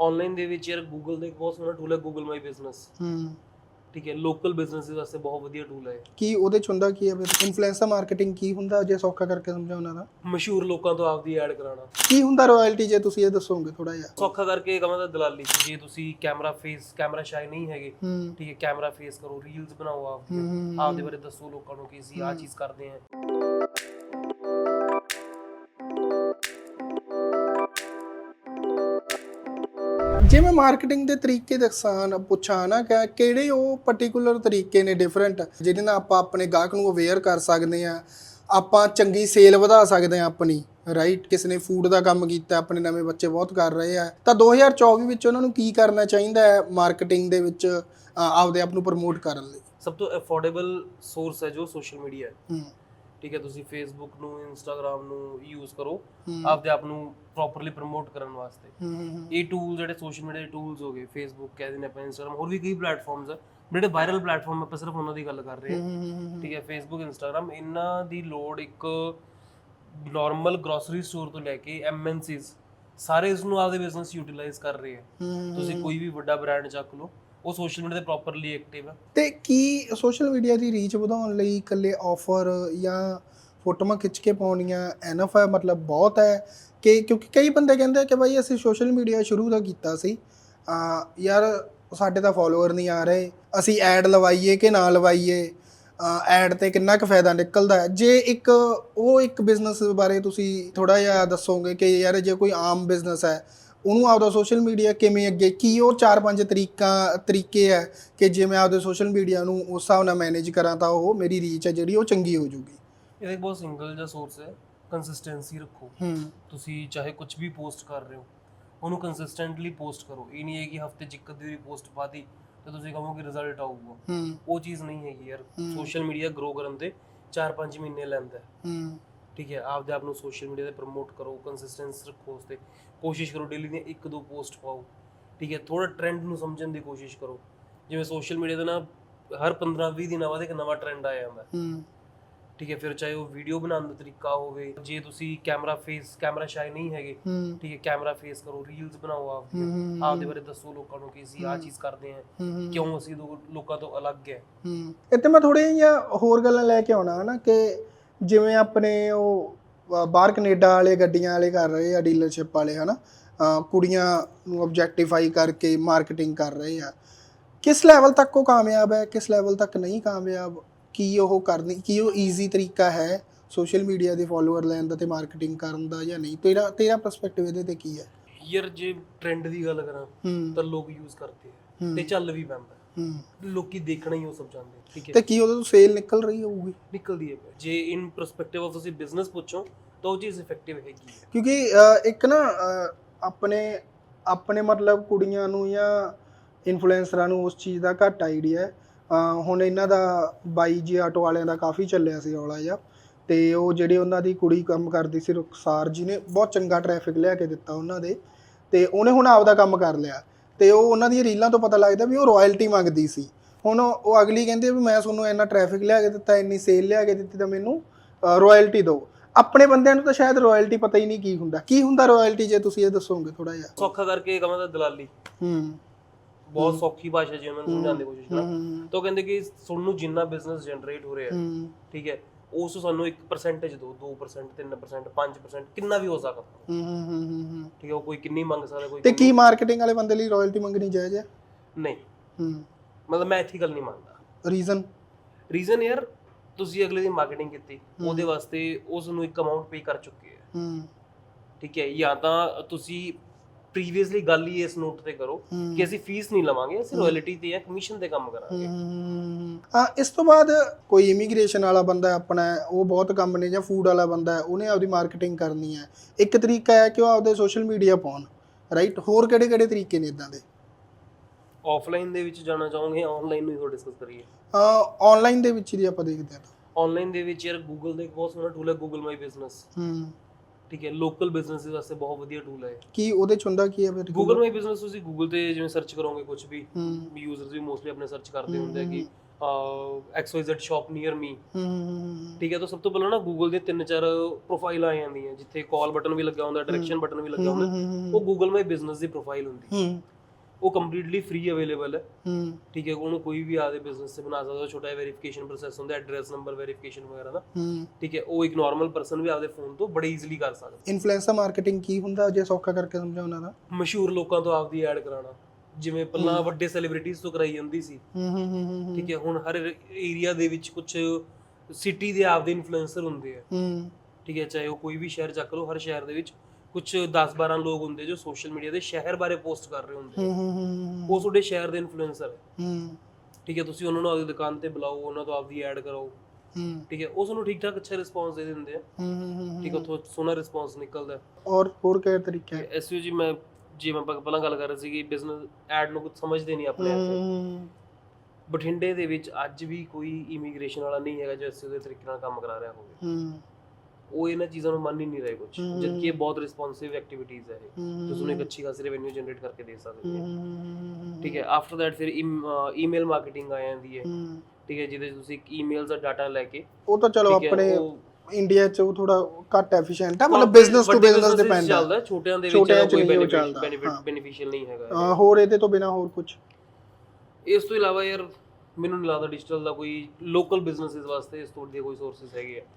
Online ਦੇ ਵਿੱਚ ਯਾਰ ਗੂਗਲ ਦਾ ਇੱਕ ਬਹੁਤ ਸੋਹਣਾ ਟੂਲ ਹੈ ਗੂਗਲ ਮਾਈ ਬਿਜ਼ਨਸ ਹੂੰ। ਠੀਕ ਹੈ ਲੋਕਲ ਬਿਜ਼ਨਸ ਵਾਸਤੇ ਬਹੁਤ ਵਧੀਆ ਟੂਲ ਹੈ ਕੀ ਉਹਦੇ ਚ ਹੁੰਦਾ ਕੀ ਹੈ? ਫਿਰ ਇਨਫਲੂਐਂਸਰ ਮਾਰਕੀਟਿੰਗ ਕੀ ਹੁੰਦਾ ਜੇ ਸੌਖਾ ਕਰਕੇ ਸਮਝਾਉਣਾ ਨਾ ਮਸ਼ਹੂਰ ਲੋਕਾਂ ਤੋਂ ਆਪਦੀ ਐਡ ਕਰਾਉਣਾ। ਕੀ ਹੁੰਦਾ ਰਾਇਲਟੀ ਜੇ ਤੁਸੀਂ ਇਹ ਦੱਸੋਗੇ ਥੋੜਾ ਜਿਹਾ? ਸੌਖਾ ਕਰਕੇ ਕਹਾਂ ਤਾਂ ਦਲਾਲੀ ਜੇ ਤੁਸੀਂ ਕੈਮਰਾ ਫੇਸ ਕੈਮਰਾ ਸ਼ਾਈ ਨਹੀਂ ਹੈਗੇ ਠੀਕ ਹੈ ਕੈਮਰਾ ਫੇਸ ਕਰੋ ਰੀਲਸ ਬਣਾਓ ਆਪ ਆਪਦੇ ਬਾਰੇ ਦੱਸੋ ਲੋਕਾਂ ਨੂੰ ਕਿ ਅਸੀਂ ਆਹ ਚੀਜ਼ ਕਰਦੇ ਹਾਂ। ਜੇ ਮੈਂ ਮਾਰਕੀਟਿੰਗ ਦੇ ਤਰੀਕੇ ਦੱਸਾਂ ਪੁੱਛਾਂ ਨਾ ਕਿ ਕਿਹੜੇ ਉਹ ਪਾਰਟਿਕੂਲਰ ਤਰੀਕੇ ਨੇ ਡਿਫਰੈਂਟ ਜਿਹਦੇ ਨਾਲ ਆਪਾਂ ਆਪਣੇ ਗਾਹਕ ਨੂੰ ਅਵੇਅਰ ਕਰ ਸਕਦੇ ਆ ਆਪਾਂ ਚੰਗੀ ਸੇਲ ਵਧਾ ਸਕਦੇ ਆ ਆਪਣੀ ਰਾਈਟ ਕਿਸੇ ਨੇ ਫੂਡ ਦਾ ਕੰਮ ਕੀਤਾ ਆਪਣੇ ਨਵੇਂ ਬੱਚੇ ਬਹੁਤ ਕਰ ਰਹੇ ਆ ਤਾਂ 2024 ਵਿੱਚ ਉਹਨਾਂ ਨੂੰ ਕੀ ਕਰਨਾ ਚਾਹੀਦਾ ਹੈ ਮਾਰਕੀਟਿੰਗ ਦੇ ਵਿੱਚ ਆਪਦੇ ਆਪ ਨੂੰ ਪ੍ਰਮੋਟ ਕਰਨ ਲਈ? ਸਭ ਤੋਂ ਅਫੋਰਡੇਬਲ ਸੋਰਸ ਹੈ ਜੋ ਸੋਸ਼ਲ ਮੀਡੀਆ ਹੂੰ। ਠੀਕ ਹੈ ਤੁਸੀਂ ਫੇਸਬੁੱਕ ਨੂੰ ਇੰਸਟਾਗ੍ਰam ਨੂੰ ਯੂਜ਼ ਕਰੋ। ਆਪਦੇ ਆਪ ਨੂੰ ਪ੍ਰੋਪਰਲੀ ਪ੍ਰਮੋਟ ਕਰਨ ਵਾਸਤੇ। ਇਹ ਟੂਲ ਜਿਹੜੇ ਸੋਸ਼ਲ ਮੀਡੀਆ ਦੇ ਟੂਲਸ ਹੋ ਗਏ ਫੇਸਬੁੱਕ ਕਹਿ ਦਿੰਦੇ ਆਪਾਂ ਇੰਸਟਾਗ੍ਰam ਹੋਰ ਵੀ ਕਈ ਪਲੇਟਫਾਰਮਸ ਆ। ਜਿਹੜੇ ਵਾਇਰਲ ਪਲੇਟਫਾਰਮ ਆਪਾਂ ਸਿਰਫ ਉਹਨਾਂ ਦੀ ਗੱਲ ਕਰ ਰਹੇ ਹਾਂ। ਠੀਕ ਹੈ ਫੇਸਬੁੱਕ ਇੰਸਟਾਗ੍ਰam ਇਹਨਾਂ ਦੀ ਲੋੜ ਇੱਕ ਨਾਰਮਲ ਗਰੋਸਰੀ ਸਟੋਰ ਤੋਂ ਲੈ ਕੇ ਐਮਐਨਸੀਜ਼ ਸਾਰੇ ਇਸ ਨੂੰ ਆਪਦੇ ਬਿਜ਼ਨਸ ਯੂਟਿਲਾਈਜ਼ ਕਰ ਰਹੇ ਆ। ਤੁਸੀਂ ਕੋਈ ਵੀ ਵੱਡਾ ਬ੍ਰਾਂਡ ਚੱਕ ਲਓ ਉਹ ਸੋਸ਼ਲ ਮੀਡੀਆ ਤੇ ਪ੍ਰੋਪਰਲੀ ਐਕਟਿਵ ਹੈ ਤੇ ਕੀ ਸੋਸ਼ਲ ਮੀਡੀਆ ਦੀ ਰੀਚ ਵਧਾਉਣ ਲਈ ਇਕੱਲੇ ਆਫਰ ਜਾਂ ਫੋਟੋਆਂ ਖਿੱਚ ਕੇ ਪਾਉਣੀਆਂ ਐਨਫ ਹੈ? ਮਤਲਬ ਬਹੁਤ ਹੈ ਕਿ ਕਿਉਂਕਿ ਕਈ ਬੰਦੇ ਕਹਿੰਦੇ ਕਿ ਭਾਈ ਅਸੀਂ ਸੋਸ਼ਲ ਮੀਡੀਆ ਸ਼ੁਰੂ ਦਾ ਕੀਤਾ ਸੀ। ਆ, ਯਾਰ ਸਾਡੇ ਤਾਂ ਫਾਲੋਅਰ ਨਹੀਂ ਆ ਰਹੇ। ਅਸੀਂ ਐਡ ਲਵਾਈਏ ਕਿ ਨਾ ਲਵਾਈਏ? ਐਡ ਤੇ ਕਿੰਨਾ ਕੁ ਫਾਇਦਾ ਨਿਕਲਦਾ ਹੈ? ਜੇ ਇੱਕ, ਉਹ ਇੱਕ ਬਿਜ਼ਨਸ ਬਾਰੇ ਤੁਸੀਂ ਥੋੜਾ ਜਿਹਾ ਦੱਸੋਗੇ ਕਿ ਯਾਰ ਜੇ ਕੋਈ ਆਮ ਬਿਜ਼ਨਸ ਹੈ ਉਹਨੂੰ ਆਪਦਾ ਸੋਸ਼ਲ ਮੀਡੀਆ ਕਿਵੇਂ ਅੱਗੇ ਕੀ ਉਹ ਚਾਰ ਪੰਜ ਤਰੀਕਾ ਤਰੀਕੇ ਹੈ ਕਿ ਜੇ ਮੈਂ ਆਪਦੇ ਸੋਸ਼ਲ ਮੀਡੀਆ ਨੂੰ ਉਸ ਹਿਸਾਬ ਨਾਲ ਮੈਨੇਜ ਕਰਾਂ ਤਾਂ ਉਹ ਮੇਰੀ ਰੀਚ ਹੈ ਜਿਹੜੀ ਉਹ ਚੰਗੀ ਹੋ ਜੂਗੀ ਇਹ ਇੱਕ ਬਹੁਤ ਸਿੰਗਲ ਜਿਹਾ ਸੋਰਸ ਹੈ ਕੰਸਿਸਟੈਂਸੀ ਰੱਖੋ। ਤੁਸੀਂ ਚਾਹੇ ਕੁਝ ਵੀ ਪੋਸਟ ਕਰ ਰਹੇ ਹੋ ਉਹਨੂੰ ਕੰਸਿਸਟੈਂਟਲੀ ਪੋਸਟ ਕਰੋ। ਇਹ ਨਹੀਂ ਹੈ ਕਿ ਹਫ਼ਤੇ 'ਚ ਇੱਕ ਅੱਧੀ ਪੋਸਟ ਪਾਤੀ ਤੇ ਤੁਸੀਂ ਕਹੋਗੇ ਰਿਜ਼ਲਟ ਆਊਗਾ। ਉਹ ਚੀਜ਼ ਨਹੀਂ ਹੈਗੀ ਯਾਰ। ਸੋਸ਼ਲ ਮੀਡੀਆ ਗਰੋ ਕਰਨ ਦੇ 4-5 ਮਹੀਨੇ ਲੈਂਦਾ ਹੂੰ। ਠੀਕ ਹੈ ਆਪਦੇ ਆਪ ਨੂੰ ਸੋਸ਼ਲ ਮੀਡੀਆ ਤੇ ਪ੍ਰਮੋਟ ਕਰੋ ਕੰਸਿਸਟੈਂਸ ਰੱਖੋ ਉਸ ਤੇ। ਕੋਸ਼ਿਸ਼ ਕਰੋ ਡੇਲੀ ਦੀਆਂ ਇੱਕ ਦੋ ਪੋਸਟ ਪਾਓ ਠੀਕ ਹੈ ਥੋੜਾ ਟ੍ਰੈਂਡ ਨੂੰ ਸਮਝਣ ਦੀ ਕੋਸ਼ਿਸ਼ ਕਰੋ। ਜਿਵੇਂ ਸੋਸ਼ਲ ਮੀਡੀਆ ਤੇ ਨਾ ਹਰ 15-20 ਦਿਨਾਂ ਬਾਅਦ ਇੱਕ ਨਵਾਂ ਟ੍ਰੈਂਡ ਆ ਜਾਂਦਾ। ਹੈ। ਠੀਕ ਹੈ ਫਿਰ ਚਾਹੇ ਉਹ ਵੀਡੀਓ ਬਣਾਉਣ ਦਾ ਤਰੀਕਾ ਹੋਵੇ ਜੇ ਤੁਸੀਂ ਕੈਮਰਾ ਫੇਸ ਕੈਮਰਾ ਸ਼ਾਈ ਨਹੀਂ ਹੈਗੇ ਠੀਕ ਹੈ ਕੈਮਰਾ ਫੇਸ ਕਰੋ ਰੀਲਸ ਬਣਾਓ ਆਪ ਆਪਦੇ ਬਾਰੇ ਦੱਸੋ ਲੋਕਾਂ ਨੂੰ ਕਿ ਅਸੀਂ ਆਹ ਚੀਜ਼ ਕਰਦੇ ਹਾਂ। ਕਿਉਂ ਅਸੀਂ ਲੋਕਾਂ ਤੋਂ ਅਲੱਗ ਹੈ? ਹੂੰ। ਇੱਥੇ ਮੈਂ ਥੋੜੇ ਜਿਹੀਆਂ ਹੋਰ ਗੱਲਾਂ ਲੈ ਕੇ ਆਉਣਾ ਨਾ ਕਿ ਜਿਵੇਂ ਆਪਣੇ ਉਹ ਅ, ਬਾਹਰ ਕੈਨੇਡਾ ਵਾਲੇ ਗੱਡੀਆਂ ਵਾਲੇ ਕਰ ਰਹੇ ਆ ਡੀਲਰਸ਼ਿਪ ਵਾਲੇ ਹਨਾ? ਅ, ਕੁੜੀਆਂ ਨੂੰ ਆਬਜੈਕਟੀਫਾਈ ਕਰਕੇ ਮਾਰਕੀਟਿੰਗ ਕਰ ਰਹੇ ਆ। ਕਿਸ ਲੈਵਲ ਤੱਕ ਉਹ ਕਾਮਯਾਬ ਹੈ ਕਿਸ ਲੈਵਲ ਤੱਕ ਨਹੀਂ ਕਾਮਯਾਬ? ਕੀ ਉਹ ਕਰਨੀ ਕੀ ਉਹ ਈਜ਼ੀ ਤਰੀਕਾ ਹੈ ਸੋਸ਼ਲ ਮੀਡੀਆ ਦੇ ਫਾਲੋਅਰ ਲੈਣ ਦਾ ਤੇ ਮਾਰਕੀਟਿੰਗ ਕਰਨ ਦਾ ਜਾਂ ਨਹੀਂ? ਤੇਰਾ ਤੇਰਾ ਪਰਸਪੈਕਟਿਵ ਇਹਦੇ ਤੇ ਕੀ ਹੈ? ਯਾਰ ਜੇ ਟ੍ਰੈਂਡ ਦੀ ਗੱਲ ਕਰਾਂ ਹੂੰ। ਤਾਂ ਲੋਕ ਯੂਜ਼ ਕਰਦੇ ਆ। ਹੂੰ। ਤੇ ਚੱਲ ਵੀ ਪੈਂਦਾ। ਹੂੰ। ਲੋਕੀ ਦੇਖਣਾ ਹੀ ਉਹ ਸਭ ਚਾਹੁੰਦੇ ਠੀਕ ਹੈ। ਤੇ ਕੀ ਉਹਦੇ ਤੋਂ ਸੇਲ ਨਿਕਲ ਰਹੀ ਹੋਊਗੀ? ਨਿਕਲਦੀ ਹੈ। ਜੇ ਇਨ ਪਰਸਪੈਕਟਿਵ ਆਫ ਤੁਸੀਂ ਬਿਜ਼ਨਸ ਪੁੱਛੋ ਤਾਂ ਉਹ ਚੀਜ਼ ਇਫੈਕਟਿਵ ਹੈਗੀ ਹੈ। ਕਿਉਂਕਿ ਅ, ਇੱਕ ਨਾ ਅ, ਆਪਣੇ ਆਪਣੇ ਮਤਲਬ ਕੁੜੀਆਂ ਨੂੰ ਜਾਂ ਇਨਫਲੂਐਂਸਰਾਂ ਨੂੰ ਉਸ ਚੀਜ਼ ਦਾ ਘੱਟ ਆਈਡੀਆ ਹੈ। ਅ, ਹੁਣ ਇਹਨਾਂ ਦਾ ਬਾਈ ਜੀ ਆਟੋ ਵਾਲਿਆਂ ਦਾ ਕਾਫੀ ਚੱਲਿਆ ਸੀ ਰੌਲਾ ਜਿਹਾ। ਤੇ ਉਹ ਜਿਹੜੇ ਉਹਨਾਂ ਦੀ ਕੁੜੀ ਕੰਮ ਕਰਦੀ ਸੀ ਰੁਖਸਾਰ ਜੀ ਨੇ ਬਹੁਤ ਚੰਗਾ ਟ੍ਰੈਫਿਕ ਲਿਆ ਕੇ ਦਿੱਤਾ ਉਹਨਾਂ ਦੇ। ਤੇ ਉਹਨੇ ਹੁਣ ਆਪਦਾ ਕੰਮ ਕਰ ਲਿਆ। ਤੇ ਉਹ ਉਹਨਾਂ ਦੀਆਂ ਰੀਲਾਂ ਤੋਂ ਪਤਾ ਲੱਗਦਾ ਵੀ ਉਹ ਰਾਇਲਟੀ ਮੰਗਦੀ ਸੀ। ਹੁਣ ਉਹ ਅਗਲੀ ਕਹਿੰਦੀ ਵੀ ਮੈਂ ਤੁਹਾਨੂੰ ਇੰਨਾ ਟ੍ਰੈਫਿਕ ਲਿਆ ਕੇ ਦਿੱਤਾ ਇੰਨੀ ਸੇਲ ਲਿਆ ਕੇ ਦਿੱਤੀ ਤਾਂ ਮੈਨੂੰ ਰਾਇਲਟੀ ਦਿਓ। ਆਪਣੇ ਬੰਦਿਆਂ ਨੂੰ ਤਾਂ ਸ਼ਾਇਦ ਰਾਇਲਟੀ ਪਤਾ ਹੀ ਨਹੀਂ ਕੀ ਹੁੰਦਾ। ਕੀ ਹੁੰਦਾ ਰਾਇਲਟੀ ਜੇ ਤੁਸੀਂ ਇਹ ਦੱਸੋਗੇ ਥੋੜਾ ਜਿਹਾ? ਸੌਖਾ ਕਰਕੇ ਕਹਾਂ ਤਾਂ ਦਲਾਲੀ। ਹੂੰ। ਬਹੁਤ ਸੌਖੀ ਭਾਸ਼ਾ ਜੀ ਉਹਨਾਂ ਨੂੰ ਸਮਝਾਉਣ ਦੀ ਕੋਸ਼ਿਸ਼ ਕਰਾਂ। ਤਾਂ ਉਹ ਕਹਿੰਦੇ ਕਿ ਤੁਹਾਨੂੰ ਜਿੰਨਾ ਬਿਜ਼ਨਸ ਜਨਰੇਟ ਹੋ ਰਿਹਾ ਠੀਕ ਹੈ ਉਸ ਸਾਨੂੰ ਇੱਕ ਪਰਸੈਂਟੇਜ ਦਿਓ 2% 3% 5% ਕਿੰਨਾ ਵੀ ਹੋ ਸਕਦਾ। ਹੂੰ ਹੂੰ ਹੂੰ ਹੂੰ ਠੀਕ ਹੈ ਉਹ ਕੋਈ ਕਿੰਨੀ ਮੰਗ ਸਕਦਾ ਕੋਈ ਤੇ ਕੀ ਮਾਰਕੀਟਿੰਗ ਵਾਲੇ ਬੰਦੇ ਲਈ ਰਾਇਲਟੀ ਮੰਗਣੀ ਜਾਇਜ਼ ਹੈ? ਨਹੀਂ। ਹੂੰ। ਮਤਲਬ ਮੈਂ ਐਥੀਕਲ ਨਹੀਂ ਮੰਨਦਾ। ਰੀਜ਼ਨ ਰੀਜ਼ਨ ਯਾਰ ਤੁਸੀਂ ਅਗਲੇ ਦੀ ਮਾਰਕੀਟਿੰਗ ਕੀਤੀ ਉਹਦੇ ਵਾਸਤੇ ਉਸ ਨੂੰ ਇੱਕ ਅਮਾਉਂਟ ਪੇ ਕਰ ਚੁੱਕੇ ਹੈ ਹੂੰ। ਠੀਕ ਹੈ ਜਾਂ ਤਾਂ ਤੁਸੀਂ ਪ੍ਰੀਵੀਅਸਲੀ ਗੱਲ ਹੀ ਇਸ ਨੋਟ ਤੇ ਕਰੋ ਕਿ ਅਸੀਂ ਫੀਸ ਨਹੀਂ ਲਵਾਂਗੇ ਅਸੀਂ ਰਾਇਲਟੀ ਤੇ ਜਾਂ ਕਮਿਸ਼ਨ ਤੇ ਕੰਮ ਕਰਾਂਗੇ। ਆ ਇਸ ਤੋਂ ਬਾਅਦ ਕੋਈ ਇਮੀਗ੍ਰੇਸ਼ਨ ਵਾਲਾ ਬੰਦਾ ਹੈ ਆਪਣਾ ਉਹ ਬਹੁਤ ਕੰਮ ਨੇ ਜਾਂ ਫੂਡ ਵਾਲਾ ਬੰਦਾ ਹੈ ਉਹਨੇ ਆਪਦੀ ਮਾਰਕੀਟਿੰਗ ਕਰਨੀ ਹੈ। ਇੱਕ ਤਰੀਕਾ ਹੈ ਕਿ ਉਹ ਆਪਦੇ ਸੋਸ਼ਲ ਮੀਡੀਆ ਪਾਉਣ ਰਾਈਟ ਹੋਰ ਕਿਹੜੇ ਕਿਹੜੇ ਤਰੀਕੇ ਨੇ ਇਦਾਂ ਦੇ? ਆਫਲਾਈਨ ਦੇ ਵਿੱਚ ਜਾਣਾ ਚਾਹੋਗੇ ਆਨਲਾਈਨ ਨੂੰ ਹੀ ਡਿਸਕਸ ਕਰੀਏ? ਆਨਲਾਈਨ ਦੇ ਵਿੱਚ ਹੀ ਆਪਾਂ ਦੇਖਦੇ ਹਾਂ ਆਨਲਾਈਨ ਦੇ ਵਿੱਚ ਯਾਰ ਗੂਗਲ ਦਾ ਇੱਕ ਬਹੁਤ ਸੋਹਣਾ ਟੂਲ ਹੈ ਗੂਗਲ ਮਾਈ ਬਿਜ਼ਨਸ ਹੂੰ। ਠੀਕ ਹੈ ਲੋਕਲ ਬਿਜ਼ਨਸ ਵਾਸਤੇ ਬਹੁਤ ਵਧੀਆ ਟੂਲ ਹੈ ਕੀ ਉਹਦੇ ਚ ਹੁੰਦਾ ਕੀ ਹੈ ਫਿਰ ਗੂਗਲ ਮਾਈ ਬਿਜ਼ਨਸ ਤੁਸੀਂ ਗੂਗਲ ਤੇ ਜਿਵੇਂ ਸਰਚ ਕਰੋਗੇ ਕੁਝ ਵੀ ਹੂੰ। ਯੂਜ਼ਰਸ ਵੀ ਮੋਸਟਲੀ ਆਪਣੇ ਸਰਚ ਕਰਦੇ ਹੁੰਦੇ ਆ ਕਿ XYZ ਸ਼ਾਪ ਨੀਅਰ ਮੀ ਹੂੰ ਠੀਕ ਹੈ ਤਾਂ ਸਭ ਤੋਂ ਪਹਿਲਾਂ ਨਾ ਗੂਗਲ ਦੇ ਤਿੰਨ ਚਾਰ ਪ੍ਰੋਫਾਈਲ ਆ ਜਾਂਦੀਆਂ ਜਿੱਥੇ ਕਾਲ ਬਟਨ ਵੀ ਲੱਗਾ ਹੁੰਦਾ ਡਾਇਰੈਕਸ਼ਨ ਬਟਨ ਵੀ ਲੱਗਾ ਹੁੰਦਾ ਉਹ ਗੂਗਲ ਮਾਈ ਬਿਜ਼ਨਸ ਦੀ ਪ੍ਰੋਫਾਈਲ ਹੁੰਦੀ। ਹੂੰ। ਉਹ ਕੰਪਲੀਟਲੀ ਫ੍ਰੀ ਅਵੇਲੇਬਲ ਹੈ। ਹੂੰ। ਠੀਕ ਹੈ ਉਹਨੂੰ ਕੋਈ ਵੀ ਆਦੇ ਬਿਜ਼ਨਸ ਤੇ ਬਣਾ ਸਕਦਾ ਛੋਟਾ ਜਿਹਾ ਵੈਰੀਫਿਕੇਸ਼ਨ ਪ੍ਰੋਸੈਸ ਹੁੰਦਾ ਐਡਰੈਸ ਨੰਬਰ ਵੈਰੀਫਿਕੇਸ਼ਨ ਵਗੈਰਾ ਦਾ ਹੂੰ। ਠੀਕ ਹੈ ਉਹ ਇੱਕ ਨਾਰਮਲ ਪਰਸਨ ਵੀ ਆਪਦੇ ਫੋਨ ਤੋਂ ਬੜੇ ਈਜ਼ੀਲੀ ਕਰ ਸਕਦਾ। ਇਨਫਲੂਐਂਸਰ ਮਾਰਕੀਟਿੰਗ ਕੀ ਹੁੰਦਾ ਜੇ ਸੌਖਾ ਕਰਕੇ ਸਮਝਾਉਣਾ ਨਾ ਮਸ਼ਹੂਰ ਲੋਕਾਂ ਤੋਂ ਆਪਦੀ ਐਡ ਕਰਾਉਣਾ। ਜਿਵੇਂ ਪਹਿਲਾਂ ਵੱਡੇ ਸੈਲੀਬ੍ਰਿਟੀਜ਼ ਤੋਂ ਕਰਾਈ ਜਾਂਦੀ ਸੀ। ਹੂੰ ਹੂੰ ਹੂੰ ਹੂੰ ਠੀਕ ਹੈ ਹੁਣ ਹਰ ਏਰੀਆ ਦੇ ਵਿੱਚ ਕੁਝ ਸਿਟੀ ਦੇ ਆਪਦੇ ਇਨਫਲੂਐਂਸਰ ਹੁੰਦੇ ਆ। ਹੂੰ। ਠੀਕ ਹੈ ਚਾਹੇ ਉਹ ਕੋਈ ਵੀ ਸ਼ਹਿਰ ਚੱਕ ਲਓ ਹਰ ਸ਼ਹਿਰ ਦੇ ਵਿੱਚ ਕੁਝ 10-12 ਲੋਕ ਹੁੰਦੇ ਜੋ ਸੋਸ਼ਲ ਮੀਡੀਆ ਤੇ ਸ਼ਹਿਰ ਬਾਰੇ ਪੋਸਟ ਕਰ ਰਹੇ ਹੁੰਦੇ। ਹੂੰ ਉਹ ਤੁਹਾਡੇ ਸ਼ਹਿਰ ਦੇ ਇਨਫਲੂਐਂਸਰ ਹੈ। ਠੀਕ ਹੈ ਤੁਸੀਂ ਉਹਨਾਂ ਨੂੰ ਆਪਦੀ ਦੁਕਾਨ ਤੇ ਬੁਲਾਓ ਉਹਨਾਂ ਤੋਂ ਆਪਦੀ ਐਡ ਕਰਾਓ। ਹੂੰ। ਠੀਕ ਹੈ ਉਹ ਤੁਹਾਨੂੰ ਠੀਕ ਠਾਕ ਅੱਛਾ ਰਿਸਪੌਂਸ ਦੇ ਦਿੰਦੇ ਆ। ਹੂੰ ਹੂੰ ਠੀਕ ਹੈ ਉੱਥੋਂ ਸੋਹਣਾ ਰਿਸਪੌਂਸ ਨਿਕਲਦਾ ਔਰ ਹੋਰ ਕਿਹੜੇ ਤਰੀਕੇ? ਹੈ ਐਸਯੂ ਜੀ ਮੈਂ ਜਿਵੇਂ ਆਪਾਂ ਪਹਿਲਾਂ ਗੱਲ ਕਰ ਰਹੇ ਸੀ ਕਿ ਬਿਜ਼ਨਸ ਐਡ ਨੂੰ ਕੁਝ ਸਮਝਦੇ ਨਹੀਂ ਆਪਣੇ ਆਪ। ਬਠਿੰਡੇ ਦੇ ਵਿੱਚ ਅੱਜ ਵੀ ਕੋਈ ਇਮੀਗ੍ਰੇਸ਼ਨ ਵਾਲਾ ਨਹੀਂ ਹੈਗਾ ਜੋ ਐਸਯੂ ਦੇ ਤਰੀਕੇ ਨਾਲ ਕੰਮ ਕਰਾ ਰਿਹਾ ਹੋਵੇ। ਹੂੰ। ਉਹ ਇਹਨਾਂ ਚੀਜ਼ਾਂ ਨੂੰ ਮੰਨ ਹੀ ਨਹੀਂ ਰਹੇ ਕੁਝ। ਜਦਕਿ ਇਹ ਬਹੁਤ ਰਿਸਪੌਂਸਿਵ ਐਕਟੀਵਿਟੀਜ਼ ਹੈ ਹੂੰ। ਤੁਸੀਂ ਇੱਕ ਅੱਛੀ ਖਾਸੀ ਰੈਵਨਿਊ ਜਨਰੇਟ ਕਰਕੇ ਦੇ ਸਕਦੇ ਹੋ। ਠੀਕ ਹੈ ਆਫਟਰ ਦੈਟ ਫਿਰ ਈਮੇਲ ਮਾਰਕੀਟਿੰਗ ਆ ਜਾਂਦੀ ਹੈ। ਠੀਕ ਹੈ ਜਿਹਦੇ ਤੁਸੀਂ ਈਮੇਲਸ ਦਾ ਡਾਟਾ ਲੈ ਕੇ ਉਹ ਤਾਂ ਚਲੋ ਆਪਣੇ ਇੰਡੀਆ ਚ ਉਹ ਥੋੜਾ ਘੱਟ ਐਫੀਸ਼ੀਐਂਟ ਹੈ ਮਤਲਬ ਬਿਜ਼ਨਸ ਟੂ ਬਿਜ਼ਨਸ ਡਿਪੈਂਡ ਚੱਲਦਾ ਹੈ ਛੋਟਿਆਂ ਦੇ ਵਿੱਚ ਕੋਈ ਬੈਨੀਫਿਟ। ਬੈਨੀਫੀਸ਼ੀਅਲ ਨਹੀਂ ਹੈਗਾ। ਹੋਰ ਇਹਦੇ ਤੋਂ ਬਿਨਾ ਹੋਰ ਕੁਝ ਇਸ ਤੋਂ ਇਲਾਵਾ ਯਾਰ ਮੈਨੂੰ ਨਹੀਂ ਲੱਗਦਾ ਡਿਜੀਟਲ ਦਾ ਕੋਈ ਲੋਕਲ ਬਿਜ਼ਨੈਸਿਸ ਵਾਸਤੇ ਇਸ ਤੋਂ ਵਧੀਆ ਕੋਈ ਸੋਰਸਸ ਹੈਗੇ ਆ।